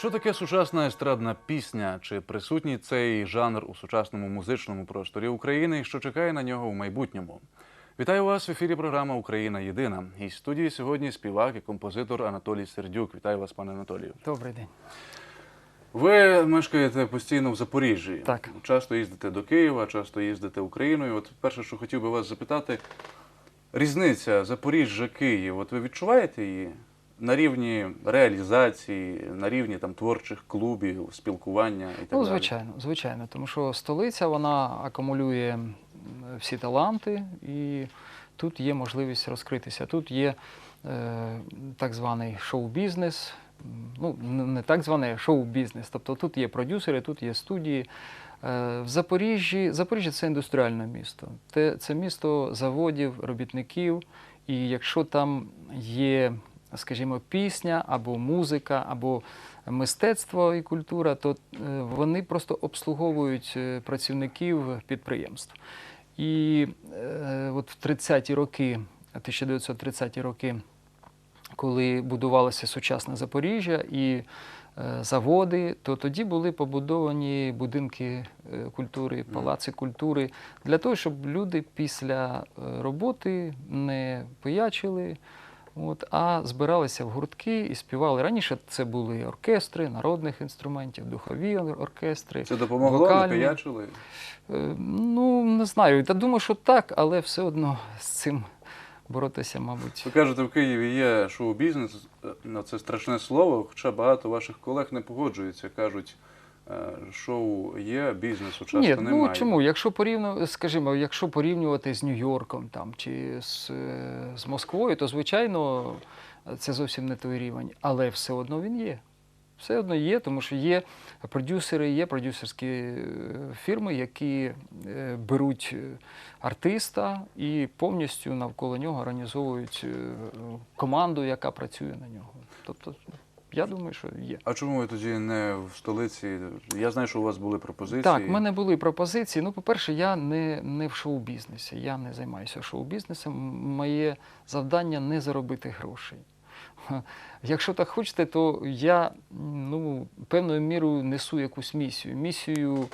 Що таке сучасна естрадна пісня? Чи присутній цей жанр у сучасному музичному просторі України? і Що чекає на нього в майбутньому? Вітаю вас в ефірі програма Україна Єдина. І в студії сьогодні співак і композитор Анатолій Сердюк. Вітаю вас, пане Анатолію. Добрий день. Ви мешкаєте постійно в Запоріжжі. Так. Часто їздите до Києва, часто їздите Україною. От перше, що хотів би вас запитати, різниця Запоріжжя Київ. От ви відчуваєте її на рівні реалізації, на рівні там творчих клубів, спілкування і так Ну, далі? звичайно, звичайно, тому що столиця вона акумулює всі таланти, і тут є можливість розкритися. Тут є е, так званий шоу-бізнес. Ну, не так званий шоу-бізнес. Тобто тут є продюсери, тут є студії. Е, В Запоріжжі Запоріжжя це індустріальне місто. Це місто заводів, робітників. І якщо там є, скажімо, пісня або музика, або мистецтво і культура, то е, вони просто обслуговують е, працівників підприємств. І е, от в 30-ті роки, 1930-ті роки, коли будувалося сучасне Запоріжжя і заводи, то тоді були побудовані будинки культури, палаци культури для того, щоб люди після роботи не пиячили. От, а збиралися в гуртки і співали. Раніше це були оркестри народних інструментів, духові оркестри. Це допомогло, вокальні. не пиячили? Е, Ну, не знаю. Та думаю, що так, але все одно з цим боротися, мабуть. Ви кажете, в Києві є шоу-бізнес, е, це страшне слово, хоча багато ваших колег не погоджуються, кажуть, шоу є, бізнесу часто Ні, немає. ну чому? Якщо порівнювати, скажімо, якщо порівнювати з Нью-Йорком там чи з, е, з Москвою, то звичайно це зовсім не той рівень. Але все одно він є. Все одно є, тому що є продюсери, є продюсерські е, фірми, які е, беруть е, артиста і повністю навколо нього організовують е, команду, яка працює на нього. Тобто, я думаю, що є. А чому ви тоді не в столиці? Я знаю, що у вас були пропозиції. Так, в мене були пропозиції. Ну, по-перше, я не, не в шоу-бізнесі, я не займаюся шоу-бізнесом. Моє завдання не заробити грошей. Якщо так хочете, то я ну, певною мірою несу якусь місію. Місію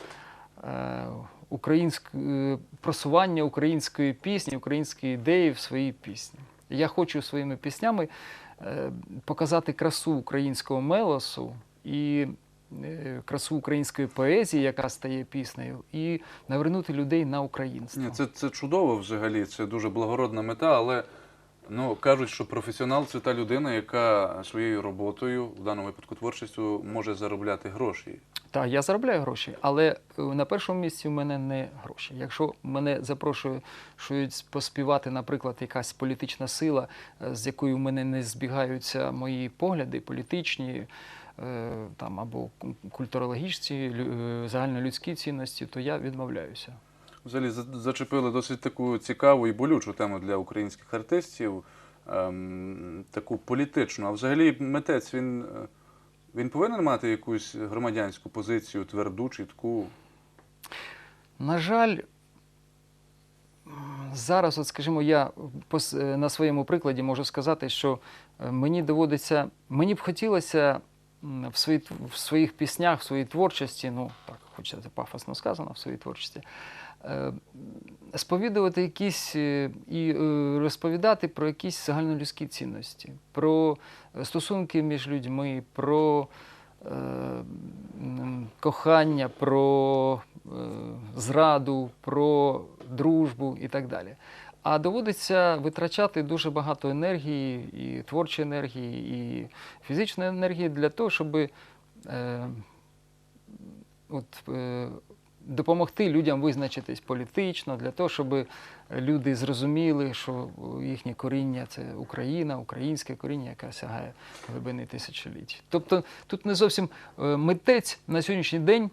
е, українськ- е, просування української пісні, української ідеї в своїй пісні. Я хочу своїми піснями показати красу українського мелосу і е, красу української поезії, яка стає піснею, і навернути людей на українство. Ні, це, це чудово взагалі, це дуже благородна мета, але ну, кажуть, що професіонал це та людина, яка своєю роботою, в даному випадку творчістю, може заробляти гроші. Так, я заробляю гроші, але е, на першому місці в мене не гроші. Якщо мене запрошують поспівати, наприклад, якась політична сила, е, з якою в мене не збігаються мої погляди, політичні е, там, або культурологічні, загальнолюдські цінності, то я відмовляюся. Взагалі зачепили досить таку цікаву і болючу тему для українських артистів, ем, таку політичну. А взагалі митець він, він повинен мати якусь громадянську позицію, тверду, чітку. На жаль, зараз, от скажімо, я е, на своєму прикладі можу сказати, що е, мені доводиться, мені б хотілося в, свої, в своїх піснях, в своїй творчості, ну так, хоча це пафосно сказано, в своїй творчості, сповідувати якісь е, і е, розповідати про якісь загальнолюдські цінності, про е, стосунки між людьми, про е, кохання, про е, зраду, про дружбу і так далі. А доводиться витрачати дуже багато енергії, і творчої енергії, і фізичної енергії для того, щоб е, от, е, допомогти людям визначитись політично, для того, щоб люди зрозуміли, що їхнє коріння це Україна, українське коріння, яке сягає глибини тисячоліть. Тобто тут не зовсім е, митець на сьогоднішній день.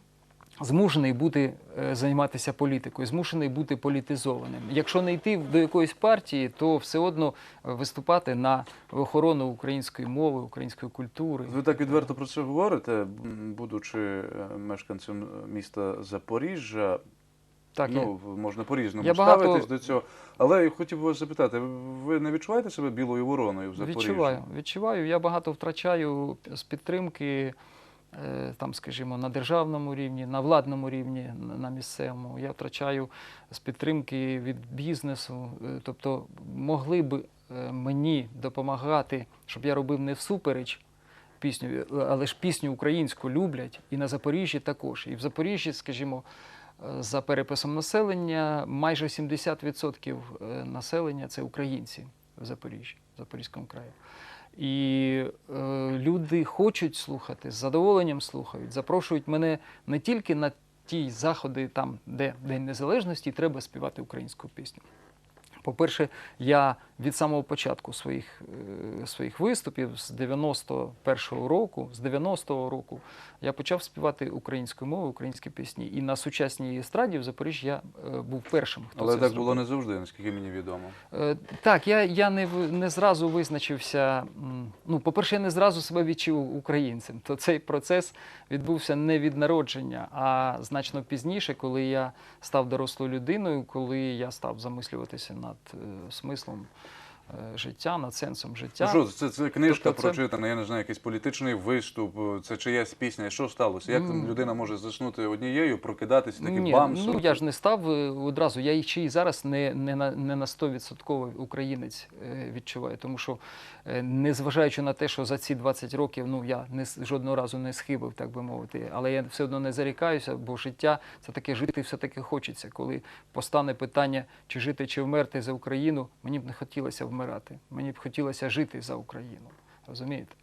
Змушений бути е, займатися політикою, змушений бути політизованим. Якщо не йти до якоїсь партії, то все одно е, виступати на охорону української мови, української культури. Ви так відверто про це говорите, будучи е, мешканцем міста Запоріжжя. Так, я- ну, можна по-різному Я багато- ставитись до цього. Але я хотів би вас запитати, ви не відчуваєте себе білою вороною в Запоріжжі? Відчуваю, відчуваю. Я багато втрачаю з підтримки там, скажімо, на державному рівні, на владному рівні, на- місцевому. Я втрачаю з підтримки від бізнесу. Е, Тобто могли б е, мені допомагати, щоб я робив не всупереч пісню, е, але ж пісню українську люблять, і на Запоріжжі також. І в Запоріжжі, скажімо, е, за переписом населення, майже 70% е, населення це українці в Запоріжжі, в Запорізькому краї. І е, люди хочуть слухати, з задоволенням слухають, запрошують мене не тільки на ті заходи, там, де День Незалежності, треба співати українську пісню. По-перше, я від самого початку своїх, е, своїх виступів з 91-го року, з 90-го року, я почав співати українською мовою, українські пісні. І на сучасній естраді в Запоріжжі я е, був першим. Хто Але це так зробив. було не завжди, наскільки мені відомо. Е, Так, я, я не, не зразу визначився. Ну, по-перше, я не зразу себе відчув українцем. То цей процес відбувся не від народження, а значно пізніше, коли я став дорослою людиною, коли я став замислюватися над смислом життя, над сенсом життя. Ну що, це, це книжка Тобто це- прочитана, я не знаю, якийсь політичний виступ, це чиясь пісня. Що сталося? Як там людина може заснути однією, прокидатися таким Ні, бам? ну я ж не став е, одразу. Я і ще й зараз не, не, на, не на 100% українець е, відчуваю, тому що, е, незважаючи на те, що за ці 20 років ну, я не, жодного разу не схибив, так би мовити, але я все одно не зарікаюся, бо життя це таке жити все-таки хочеться. Коли постане питання, чи жити, чи вмерти за Україну, мені б не хотілося вмирати. Мені б хотілося жити за Україну. Розумієте?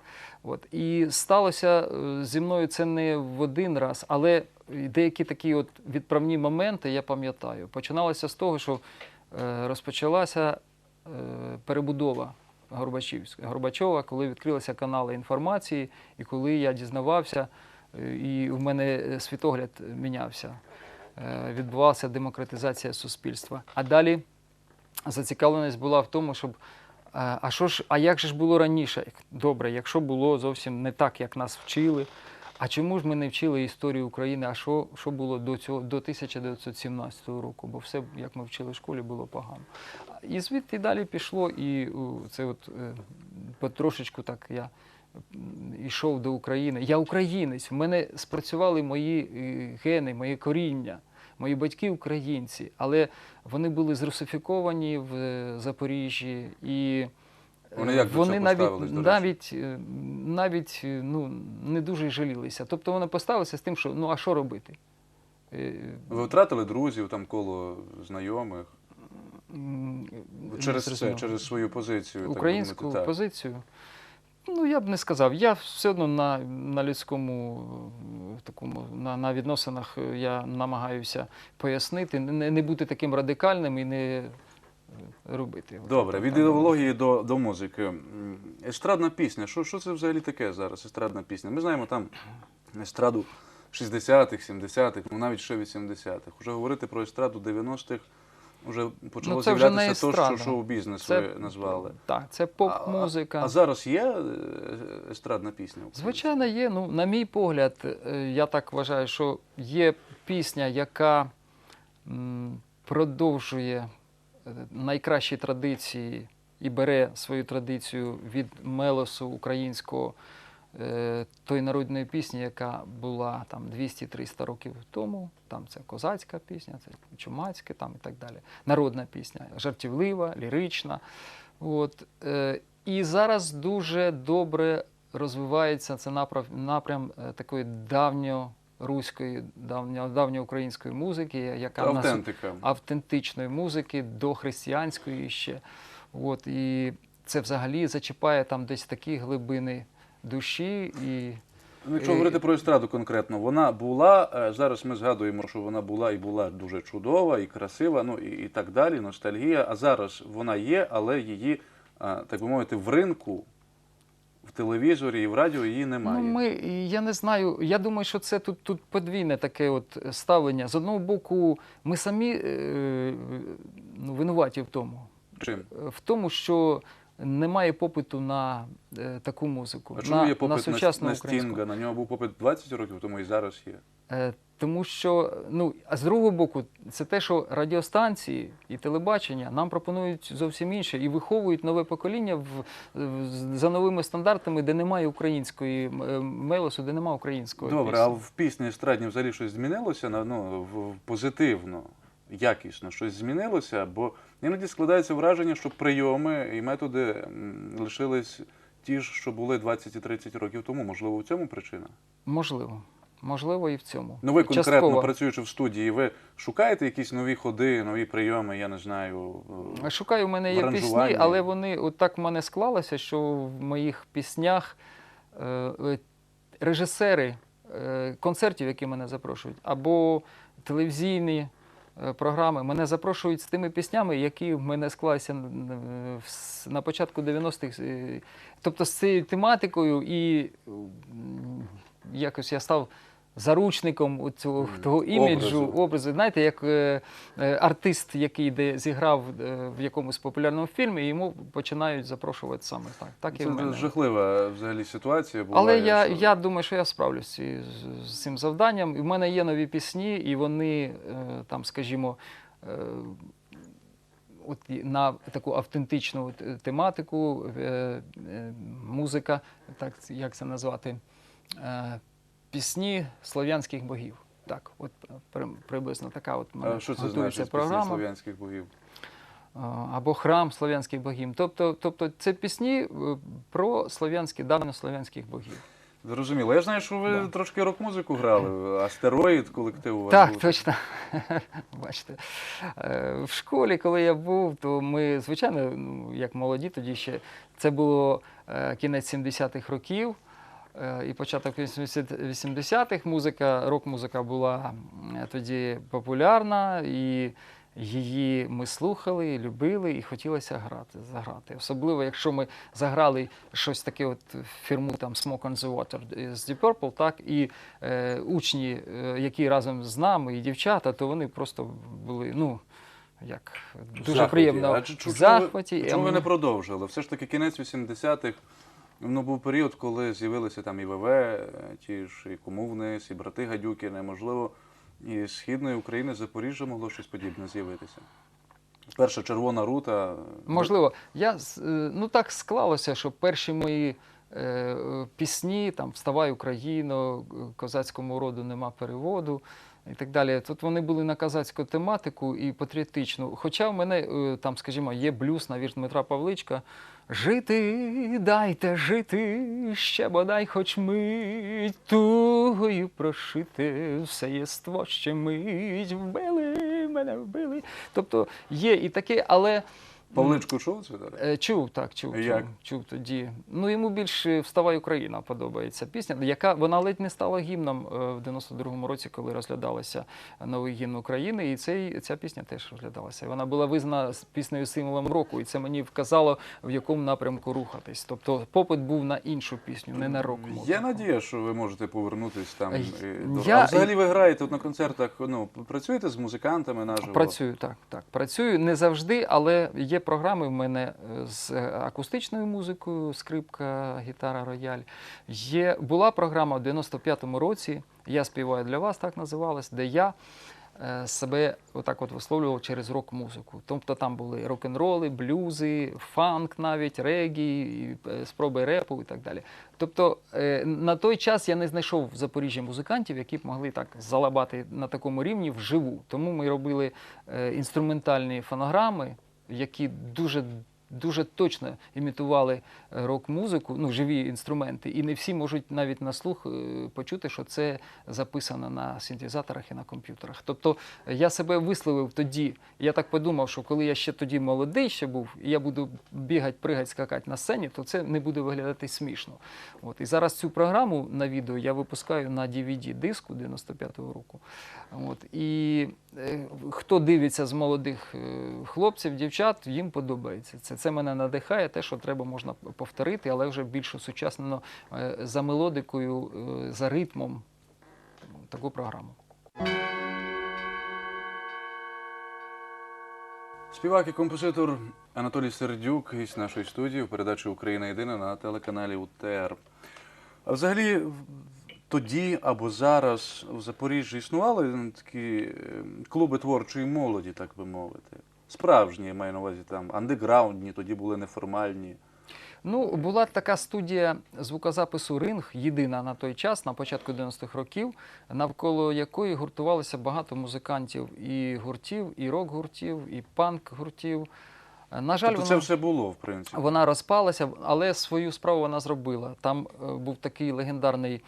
От. І сталося е, зі мною це не в один раз, але деякі такі от відправні моменти я пам'ятаю. Починалося з того, що е, розпочалася е, перебудова Горбачова, коли відкрилися канали інформації, і коли я дізнавався, і в мене світогляд мінявся. Відбувалася демократизація суспільства. А далі зацікавленість була в тому, щоб а а що ж, а як же ж було раніше? Добре, якщо було зовсім не так, як нас вчили. А чому ж ми не вчили історію України? А що, що було до цього до 1917 року? Бо все, як ми вчили в школі, було погано. І звідти далі пішло, і це от е, потрошечку так я йшов до України. Я українець. В мене спрацювали мої е, гени, моє коріння. Мої батьки українці, але вони були зрусифіковані в е, Запоріжжі і е, Вони як вони навіть навіть, е, навіть ну, не дуже жалілися. Тобто вони поставилися з тим, що ну а що робити? Ви втратили друзів, там коло знайомих через це, через свою позицію. так українську мовити, так. позицію. Ну, я б не сказав. Я все одно на, на людському е, такому на, на відносинах е, я намагаюся пояснити, не, не бути таким радикальним і не е, робити. Добре, від ідеології до, до музики. Естрадна пісня. Що, що це взагалі таке зараз? Естрадна пісня? Ми знаємо там естраду 60-х, 70-х, ну навіть ще 80-х. Уже говорити про естраду 90-х вже почало Ну, з'являтися то, що шоу-бізнес ви назвали. Так, це поп-музика. а зараз є е, естрадна пісня? Звичайно, є. Ну, на мій погляд, е, я так вважаю, що є пісня, яка продовжує е, найкращі традиції і бере свою традицію від мелосу українського е, тої народної пісні, яка була там 200-300 років тому. Там це козацька пісня, це чумацька там і так далі. Народна пісня, жартівлива, лірична. От, е, і зараз дуже добре розвивається це напрям, напрям е, такої давньоруської, давньо, давньоукраїнської музики, яка нас- автентичної музики до християнської ще. От, і це взагалі зачіпає там десь такі глибини душі. І Ну, Якщо говорити про естраду конкретно, вона була е, зараз. Ми згадуємо, що вона була і була дуже чудова, і красива, ну і, і так далі. Ностальгія. А зараз вона є, але її, е, так би мовити, в ринку, в телевізорі і в радіо її немає. Ну, ми, я не знаю, я думаю, що це тут, тут подвійне таке от ставлення. З одного боку, ми самі е, ну, винуваті в тому. Чим? в тому, що немає попиту на е, таку музику. А чому на, є попит на на, сучасну на українську. Стінга? На нього був попит 20 років тому і зараз є. Е, Тому що, ну, а з другого боку, це те, що радіостанції і телебачення нам пропонують зовсім інше і виховують нове покоління в, в- за новими стандартами, де немає української е, мелосу, де немає української. Добре, пісні. а в пісні естрадні взагалі щось змінилося на ну в, в позитивно, якісно щось змінилося, бо іноді складається враження, що прийоми і методи лишились ті ж, що були 20 і 30 років тому. Можливо, в цьому причина. Можливо. Можливо, і в цьому. Ну, ви конкретно Частково. працюючи в студії, ви шукаєте якісь нові ходи, нові прийоми, я не знаю. е, Шукаю, в мене є пісні, але вони от так в мене склалося, що в моїх піснях е, е, режисери е, концертів, які мене запрошують, або телевізійні програми, мене запрошують з тими піснями, які в мене склалися с- на початку 90-х. е, Тобто з цією тематикою, і якось я став. Заручником цього того іміджу, Образу. образу. Знаєте, як е, е, артист, який де зіграв е, в якомусь популярному фільмі, йому починають запрошувати саме так. Так і в Це мене. жахлива взагалі ситуація. Буває, Але я, що- я думаю, що я справлюсь з, з- цим завданням. І в мене є нові пісні, і вони е, там, скажімо, е, от на таку автентичну е, тематику, е, е, музика, так як це назвати, е, пісні слов'янських богів. Так, от приблизно така от мене що це готується значить пісні слов'янських богів? Або храм слов'янських богів. Тобто, тобто це пісні е, про слов'янські, давньослов'янських богів. Зрозуміло. Я знаю, що ви Да. трошки рок-музику грали. Астероїд колектив у вас Так, був. точно. Бачите, Е, в школі, коли я був, то ми, звичайно, ну, як молоді, тоді ще це було е, кінець 70-х років. Е, І початок 80 80-х музика, рок-музика була тоді популярна, і її ми слухали, любили і хотілося грати, заграти. Особливо, якщо ми заграли щось таке, от фірму там Smoke on the Water з Deep Purple, так, і е, учні, е, які разом з нами, і дівчата, то вони просто були, ну, як дуже захваті. приємно А в чому ви- захваті. Чому ви не продовжили? Все ж таки кінець 80-х. Ну, був період, коли з'явилися там і ВВ, е, ті ж і кому і брати Гадюкіни. Можливо, і з східної України, Запоріжжя могло щось подібне з'явитися. Перша червона рута. Можливо, я е, ну так склалося, що перші мої е, е, пісні, там Вставай Україно, е, козацькому роду нема переводу. І так далі. Тут вони були на козацьку тематику і патріотичну. Хоча в мене е, там, скажімо, є блюз на вірш Дмитра Павличка. Жити, дайте жити, ще бодай хоч мить, тугою прошити, все єство ще мить, вбили, мене вбили. Тобто є і таке, але Павличку чув це? Е, Чув, так, чув, Як? чув, чув тоді. Ну йому більше Вставай Україна подобається пісня, яка вона ледь не стала гімном е, в 92-му році, коли розглядалася новий гімн України. І цей, ця пісня теж розглядалася. Вона була визнана піснею символом року, і це мені вказало, в якому напрямку рухатись. Тобто попит був на іншу пісню, не на рок музику. Є надія, що ви можете повернутися там. Е, до- я- А взагалі ви граєте от на концертах, ну, працюєте з музикантами наживо? Працюю, так, так. Працюю не завжди, але є програми в мене е, з акустичною музикою, скрипка, гітара, рояль. Є, була програма в 95-му році, я співаю для вас, так називалась, де я е, себе отак от висловлював через рок-музику. Тобто там були рок-н-роли, блюзи, фанк навіть, регі, е, спроби репу і так далі. Тобто на той час я не знайшов в Запоріжжі музикантів, які б могли так залабати на такому рівні вживу. Тому ми робили інструментальні фонограми, які дуже. Дуже точно імітували е, рок-музику, ну живі інструменти, і не всі можуть навіть на слух е, почути, що це записано на синтезаторах і на комп'ютерах. Тобто е, я себе висловив тоді. Я так подумав, що коли я ще тоді молодий ще був, і я буду бігати, пригати, скакати на сцені, то це не буде виглядати смішно. От і зараз цю програму на відео я випускаю на DVD диску 95-го року. От і хто дивиться з молодих е, хлопців, дівчат, їм подобається це. Це мене надихає, те, що треба можна повторити, але вже більш осучаснено е, за мелодикою, е, за ритмом. Таку програму. Співак і композитор Анатолій Сердюк із нашої студії в передачі Україна єдина на телеканалі УТР. А взагалі, тоді або зараз в Запоріжжі існували такі е, клуби творчої молоді, так би мовити. Справжні, я маю на увазі там андеграундні, тоді були неформальні. Ну, була така студія звукозапису Ринг, єдина на той час, на початку 90-х років, навколо якої гуртувалося багато музикантів і гуртів, і рок-гуртів, і панк-гуртів. На жаль, Тобто це вона, все було, в принципі. вона розпалася, але свою справу вона зробила. Там е, був такий легендарний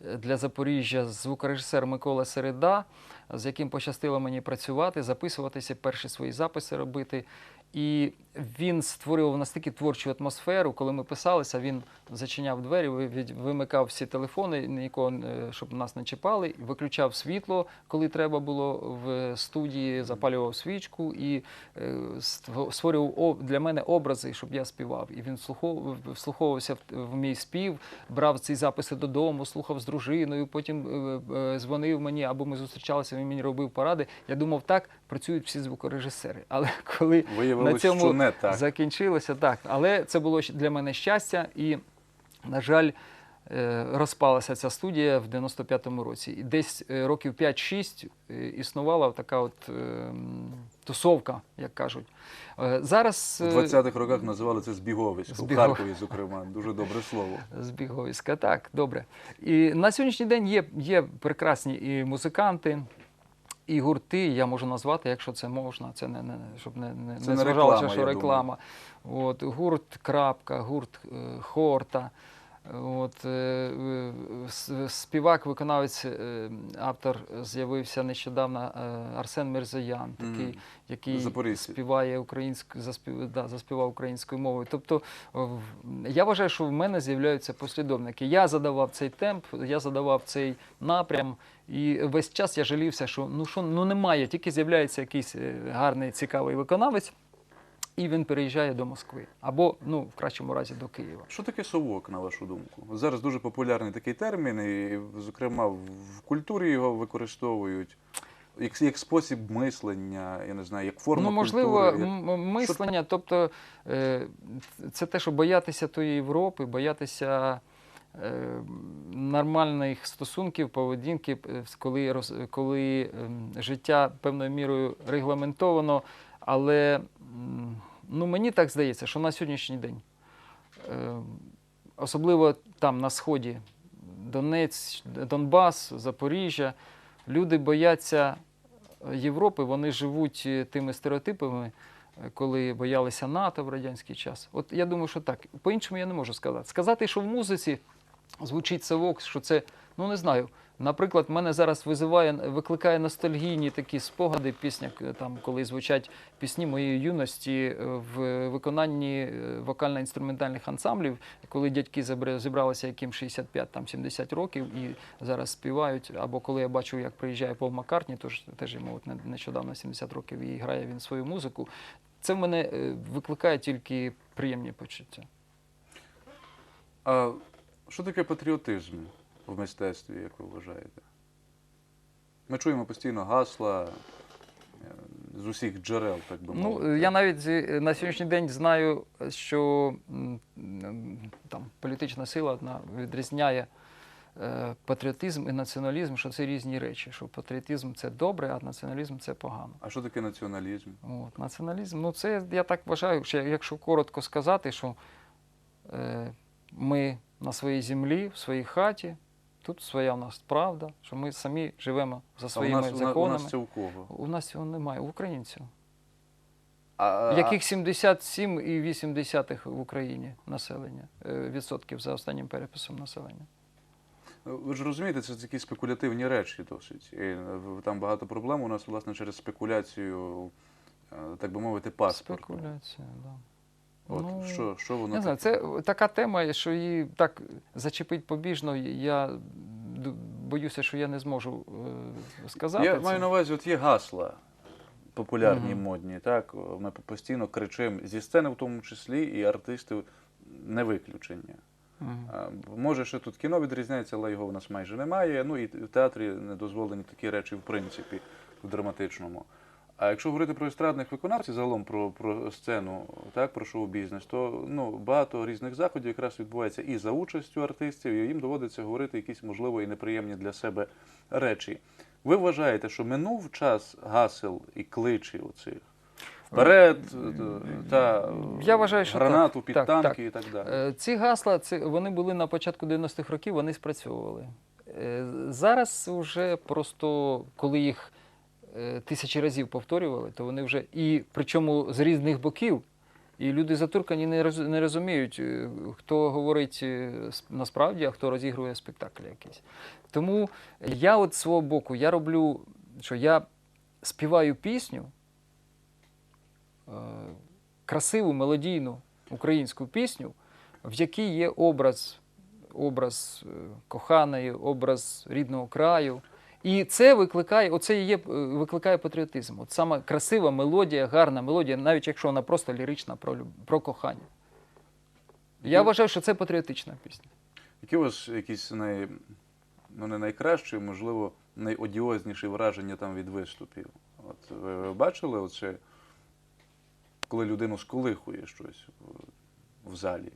для Запоріжжя звукорежисер Микола Середа, з яким пощастило мені працювати, записуватися, перші свої записи робити. І він створював настільки творчу атмосферу, коли ми писалися, він зачиняв двері, вимикав всі телефони, нікого, е, щоб нас не чіпали, виключав світло, коли треба було в студії, запалював свічку і е, ство- створював для мене образи, щоб я співав. І він вслухов- вслуховувався в, мій спів, брав ці записи додому, слухав з дружиною, потім е, дзвонив мені, або ми зустрічалися, він мені робив поради. Я думав, так працюють всі звукорежисери. Але коли Виявилось, на цьому не так. закінчилося так. Але це було для мене щастя, і, на жаль, е, розпалася ця студія в 95-му році. І десь е, років 5-6 е, існувала така от тусовка, як кажуть. Зараз У е, 20-х роках називали це збіговисько. В Харкові, зокрема, дуже добре слово. Збіговиська, так, добре. І на сьогоднішній день є, є прекрасні і музиканти, і гурти, я можу назвати, якщо це можна, це не, не щоб не, не, Це не зважалося, реклама, що реклама. От, гурт Крапка, гурт е, Хорта. От, е, співак, виконавець, е, автор з'явився нещодавно е, Арсен Мірзоян, такий, Мгм. який Запорізький. співає українською, заспів, да, заспівав українською мовою. Тобто я вважаю, що в мене з'являються послідовники. Я задавав цей темп, я задавав цей напрям, і весь час я жалівся, що ну що ну немає, тільки з'являється якийсь гарний, цікавий виконавець, і він переїжджає до Москви або, ну, в кращому разі, до Києва. Що таке совок, на вашу думку? Зараз дуже популярний такий термін, і, зокрема, в культурі його використовують як, як спосіб мислення, я не знаю, як форма ну, можливо, культури. мислення, тобто е, це те, що боятися тої Європи, боятися е, нормальних стосунків, поведінки, е, коли, коли ем, життя певною мірою регламентовано. Але ну, мені так здається, що на сьогоднішній день, е, особливо там на сході, Донець, Донбас, Запоріжжя, люди бояться Європи, вони живуть е, тими стереотипами, е, коли боялися НАТО в радянський час. От я думаю, що так. По-іншому я не можу сказати. Сказати, що в музиці звучить совок, що це, ну не знаю. Наприклад, мене зараз визиває, викликає ностальгійні такі спогади пісня, там, коли звучать пісні моєї юності е, в виконанні е, вокально-інструментальних ансамблів, коли дядьки зібралися, яким 65-70 років, і зараз співають. Або коли я бачу, як приїжджає Пол Маккартні, тож теж йому от нещодавно 70 років і грає він свою музику. Це в мене е, викликає тільки приємні почуття. А що таке патріотизм в мистецтві, як ви вважаєте? Ми чуємо постійно гасла е, з усіх джерел, так би мовити. Ну, я навіть на сьогоднішній день знаю, що там політична сила одна відрізняє е, патріотизм і націоналізм, що це різні речі. Що патріотизм це добре, а націоналізм це погано. А що таке націоналізм? От, націоналізм, ну це я так вважаю, що якщо коротко сказати, що е, ми на своїй землі, в своїй хаті, тут своя у нас правда, що ми самі живемо за А у своїми нас, у, на- у законами. нас це у кого? У нас цього немає, у українців. А, Яких 77,8 в Україні населення, е, відсотків за останнім переписом населення. Ви ж розумієте, це такі спекулятивні речі досить. І е, там багато проблем у нас, власне, через спекуляцію, е, так би мовити, паспорту. Спекуляція, да. От Ну, що, що воно Не знаю, це така тема, що її так зачепить побіжно. Я боюся, що я не зможу е, сказати. Я це. маю на увазі, от є гасла популярні, Мгм. модні, так? Ми постійно кричимо зі сцени, в тому числі, і артисти не виключення. А, Може, ще тут кіно відрізняється, але його в нас майже немає. Ну і в театрі не дозволені такі речі, в принципі, в драматичному. А якщо говорити про естрадних виконавців, загалом про, про сцену, так, про шоу-бізнес, то ну, багато різних заходів якраз відбувається і за участю артистів, і їм доводиться говорити якісь, можливо, і неприємні для себе речі. Ви вважаєте, що минув час гасел і кличів оцих? Вперед та Я вважаю, що гранату так. під Так, танки так. і так далі. Е, Ці гасла, це, вони були на початку 90-х років, вони спрацьовували. Е, Зараз вже просто, коли їх е, тисячі разів повторювали, то вони вже і причому з різних боків. І люди затуркані не розуміють, е, хто говорить е, насправді, а хто розігрує спектакль якийсь. Тому я от свого боку, я роблю, що я співаю пісню, е, красиву, мелодійну українську пісню, в якій є образ, образ е, коханої, образ рідного краю. І це викликає, оце і є, е, викликає патріотизм. От саме красива мелодія, гарна мелодія, навіть якщо вона просто лірична про, про кохання. Я Ну, вважаю, що це патріотична пісня. Які у вас якісь най... ну, не найкращі, можливо, найодіозніші враження там від виступів? От ви, бачили оце, коли людину сколихує щось в залі?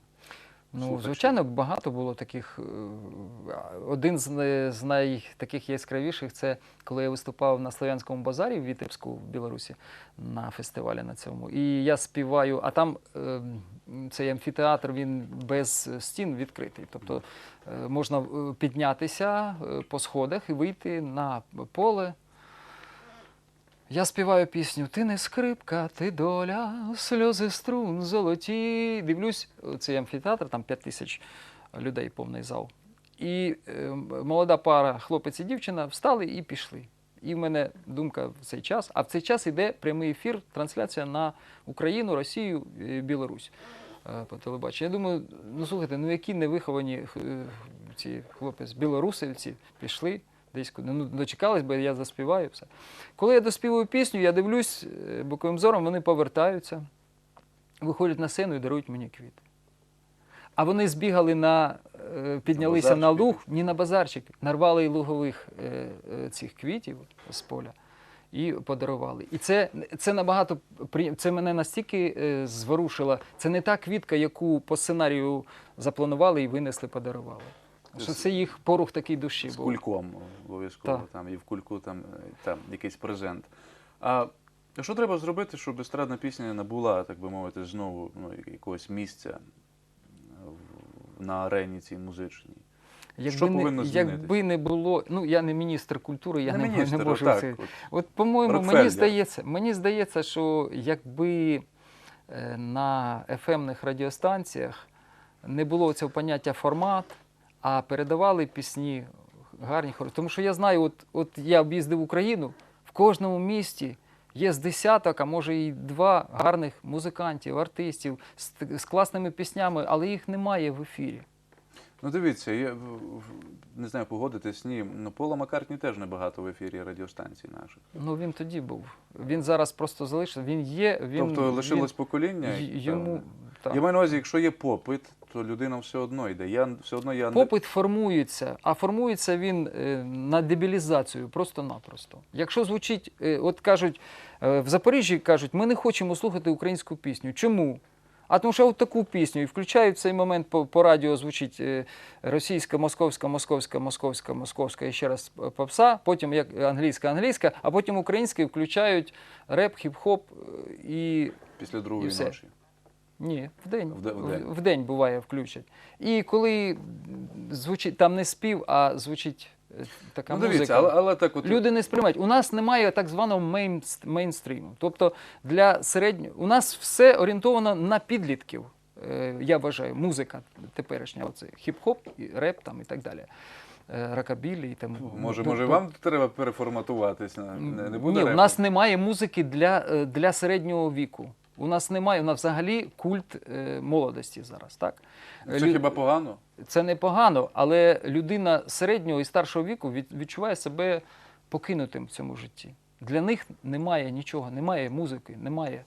Ну, звичайно, багато було таких. е, Один з, з найтаких яскравіших це коли я виступав на Слов'янському базарі в Вітебську в Білорусі на фестивалі на цьому. І я співаю, а там е, цей амфітеатр він без стін відкритий. Тобто е, можна піднятися по сходах і вийти на поле. Я співаю пісню Ти не скрипка, ти доля, сльози струн золоті. Дивлюсь, цей амфітеатр, там 5 тисяч людей, повний зал. І е, молода пара, хлопець і дівчина, встали і пішли. І в мене думка в цей час. А в цей час йде прямий ефір, трансляція на Україну, Росію, е, Білорусь е, по телебаченню. Я думаю, ну слухайте, ну які невиховані е, ці хлопець, білорусівці пішли десь куди. Ну, дочекались, бо я заспіваю все. Коли я доспівую пісню, я дивлюсь е, боковим зором, вони повертаються, виходять на сцену і дарують мені квіти. А вони збігали на, е, піднялися на, базарчик луг, ні на базарчик, нарвали й лугових е, цих квітів з поля і подарували. І це, це набагато це мене настільки е, зворушило. Це не та квітка, яку по сценарію запланували і винесли, подарували. Що це їх порух такий душі З був. кульком обов'язково Так. там, і в кульку там, е, там якийсь презент. А що треба зробити, щоб естрадна пісня набула, так би мовити, знову ну, якогось місця в- на арені цій музичній? Що не, повинно змінитись? якби не було, ну я не міністр культури, я не, міністр, не можу отак це. от. От, по-моєму, мені здається, мені здається, що якби е, на FM-них радіостанціях не було цього поняття формат, а передавали пісні гарні, хороші. Тому що я знаю, от, от я об'їздив Україну, в кожному місті є з десяток, а може і два гарних музикантів, артистів з, з класними піснями, але їх немає в ефірі. Ну дивіться, я не знаю, погодитись, ні. Ну, Пола Маккартні теж небагато в ефірі радіостанцій наших. Ну він тоді був. Він зараз просто залишився. Він є. Він, тобто лишилось покоління. він, й- йому так. Я маю на увазі, якщо є попит, то людина все одно йде. Я все одно я Попит формується, а формується він е, на дебілізацію просто-напросто. Якщо звучить, е, от кажуть, е, в Запоріжжі кажуть, ми не хочемо слухати українську пісню. Чому? А тому що от таку пісню і включають в цей момент по, по радіо звучить е, російська, московська, московська, московська, московська і ще раз попса, потім як англійська, англійська, а потім українська і включають реп, хіп-хоп е, і після другої і все. ночі. Ні, в день. В в день. В день буває включать. І коли звучить там не спів, а звучить е, така Ну музика. але, але так от Люди не сприймають. У нас немає так званого мейнс- мейнстріму. Тобто для середнього у нас все орієнтовано на підлітків. Е, Я вважаю, музика теперішня, оце хіп-хоп, реп там і так далі. Е, Рокабілі і тому. може, Ну, може, вам треба переформатуватись не, не буде ні, у нас немає музики для, для середнього віку. У нас немає, у нас взагалі культ е, молодості зараз, так? Це Лю- хіба погано? Це непогано, але людина середнього і старшого віку від, відчуває себе покинутим в цьому житті. Для них немає нічого, немає музики, немає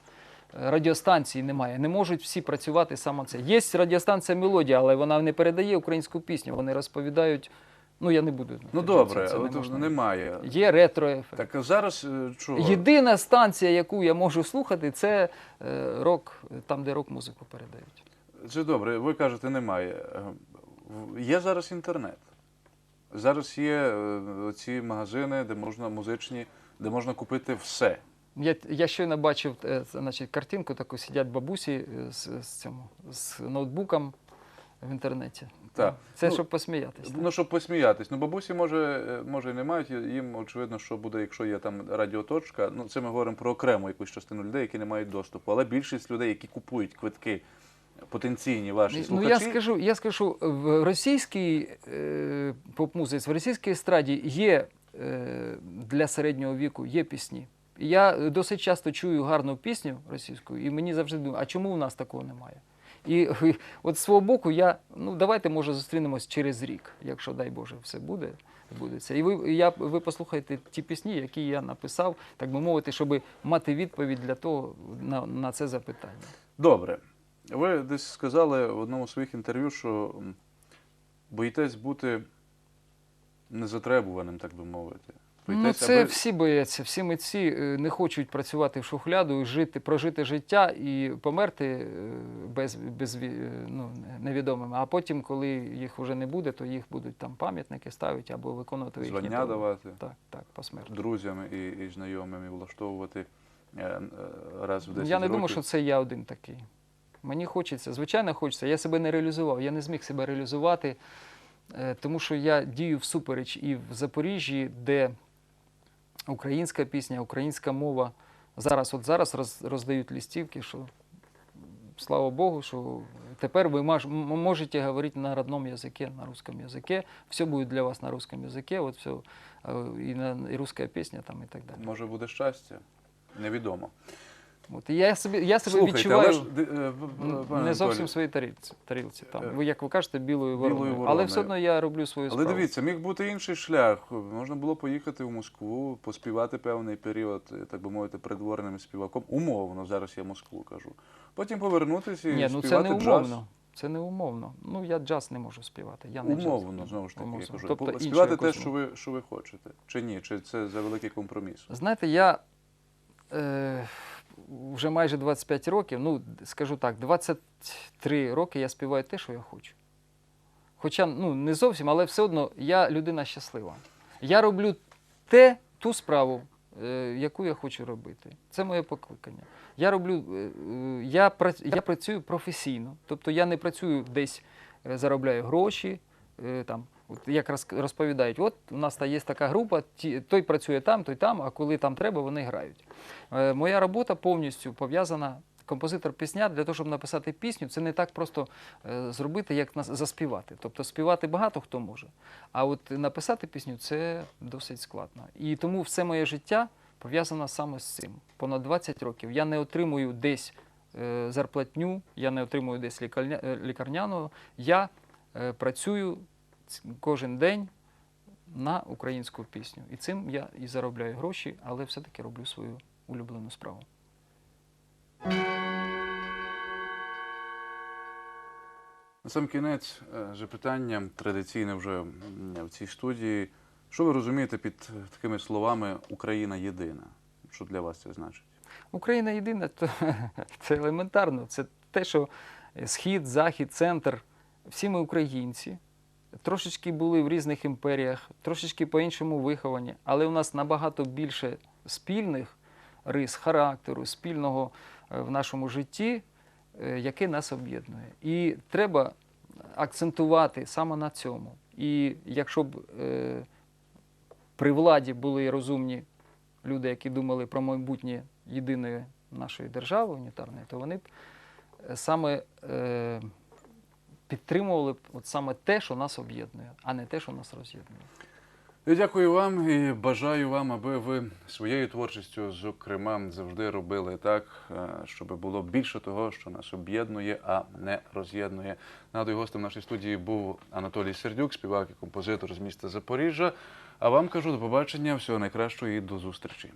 е, радіостанції, немає. Не можуть всі працювати саме це. Є радіостанція мелодія, але вона не передає українську пісню. Вони розповідають Ну, я не буду. Ну добре, це от неможливо. немає. Є ретро-ефект. Так а зараз е, чого? Єдина станція, яку я можу слухати, це е, рок, там, де рок-музику передають. Це добре, ви кажете, немає. Е, Є зараз інтернет. Зараз є ці магазини, де можна музичні, де можна купити все. Я, я щойно бачив значить, картинку, таку сидять бабусі з, з, цьому, з ноутбуком в інтернеті. Так. Це Ну, щоб посміятися. Ну, щоб посміятись. Ну, бабусі, може, е, може і не мають. Їм очевидно, що буде, якщо є там радіоточка. Ну, це ми говоримо про окрему якусь частину людей, які не мають доступу. Але більшість людей, які купують квитки, потенційні ваші Ну, я скажу, я скажу, в російській е, поп-музиці, в російській естраді є е, для середнього віку є пісні. Я досить часто чую гарну пісню російську, і мені завжди думаю, а чому у нас такого немає? І от свого боку, я ну давайте може зустрінемось через рік, якщо дай Боже, все буде. Будеться. І ви, я, ви послухаєте ті пісні, які я написав, так би мовити, щоб мати відповідь для того на, на це запитання. Добре. Ви десь сказали в одному з своїх інтерв'ю, що боїтесь бути незатребуваним, так би мовити. Ну, це аби- всі бояться, всі митці е, не хочуть працювати в шухляду, жити, прожити життя і померти е, без, без, е, ну, невідомими. А потім, коли їх вже не буде, то їх будуть там пам'ятники ставити або виконувати їхні звання давати Так, так, посмертно. друзям і, і знайомим і влаштовувати раз в 10 Я не років. думаю, що це я один такий. Мені хочеться, звичайно, хочеться. Я себе не реалізував, я не зміг себе реалізувати, тому що я дію всупереч і в Запоріжжі, де українська пісня, українська мова. Зараз, от зараз роз- роздають листівки, що слава Богу, що тепер ви маж- м- можете говорити на родном языке, на русском языке. Все будет для вас на русском языке, вот все, і, на, і русская пісня там і так далі. Може буде щастя? Невідомо. От, і я себе, я себе Слухайте, відчуваю. але ж е, пане не зовсім Анатолій, в своїй тарілці. тарілці там. Е, Ви, як ви кажете, білою вороною. вороною. Але все одно я роблю свою Але дивіться, міг бути інший шлях. Можна було поїхати в Москву, поспівати певний період, е, так би мовити, придворним співаком. Умовно, зараз я Москву кажу. Потім повернутися і Ні, ну це співати джаз. умовно. Це не умовно. Ну я джаз не можу співати. Я не Умовно, джаз. знову ж таки, я кажу. Тобто співати те, що ви, що ви хочете. Чи ні? Чи це за великий компроміс? Знаєте, я е, вже майже 25 років, ну скажу так, 23 роки я співаю те, що я хочу. Хоча ну, не зовсім, але все одно я людина щаслива. Я роблю те, ту справу, е, яку я хочу робити. Це моє покликання. Я роблю, е, е, я, я працюю професійно, тобто я не працюю десь, заробляю гроші. Там, от як розповідають, от у нас є така група, той працює там, той там, а коли там треба, вони грають. Е, Моя робота повністю пов'язана. Композитор пісня для того, щоб написати пісню, це не так просто е, зробити, як заспівати. Тобто співати багато хто може. А от написати пісню це досить складно. І тому все моє життя пов'язано саме з цим. Понад 20 років я не отримую десь е, зарплатню, я не отримую десь лікарняного. Я працюю кожен день на українську пісню. І цим я і заробляю гроші, але все-таки роблю свою улюблену справу. На сам кінець е, запитання традиційне вже в цій студії. Що ви розумієте під е, такими словами Україна єдина? Що для вас це значить? Україна єдина, то це елементарно. Це те, що схід, захід, центр, всі ми українці. Трошечки були в різних імперіях, трошечки по-іншому виховані, але у нас набагато більше спільних рис характеру, спільного е, в нашому житті, е, яке нас об'єднує. І треба акцентувати саме на цьому. І якщо б е, при владі були розумні люди, які думали про майбутнє єдиної нашої держави унітарної, то вони б саме підтримували б от саме те, що нас об'єднує, а не те, що нас роз'єднує. Дякую вам і бажаю вам, аби ви своєю творчістю, зокрема, завжди робили так, е, щоб було більше того, що нас об'єднує, а не роз'єднує. Нагадую, гостем нашої студії був Анатолій Сердюк, співак і композитор з міста Запоріжжя. А вам кажу до побачення, всього найкращого і до зустрічі.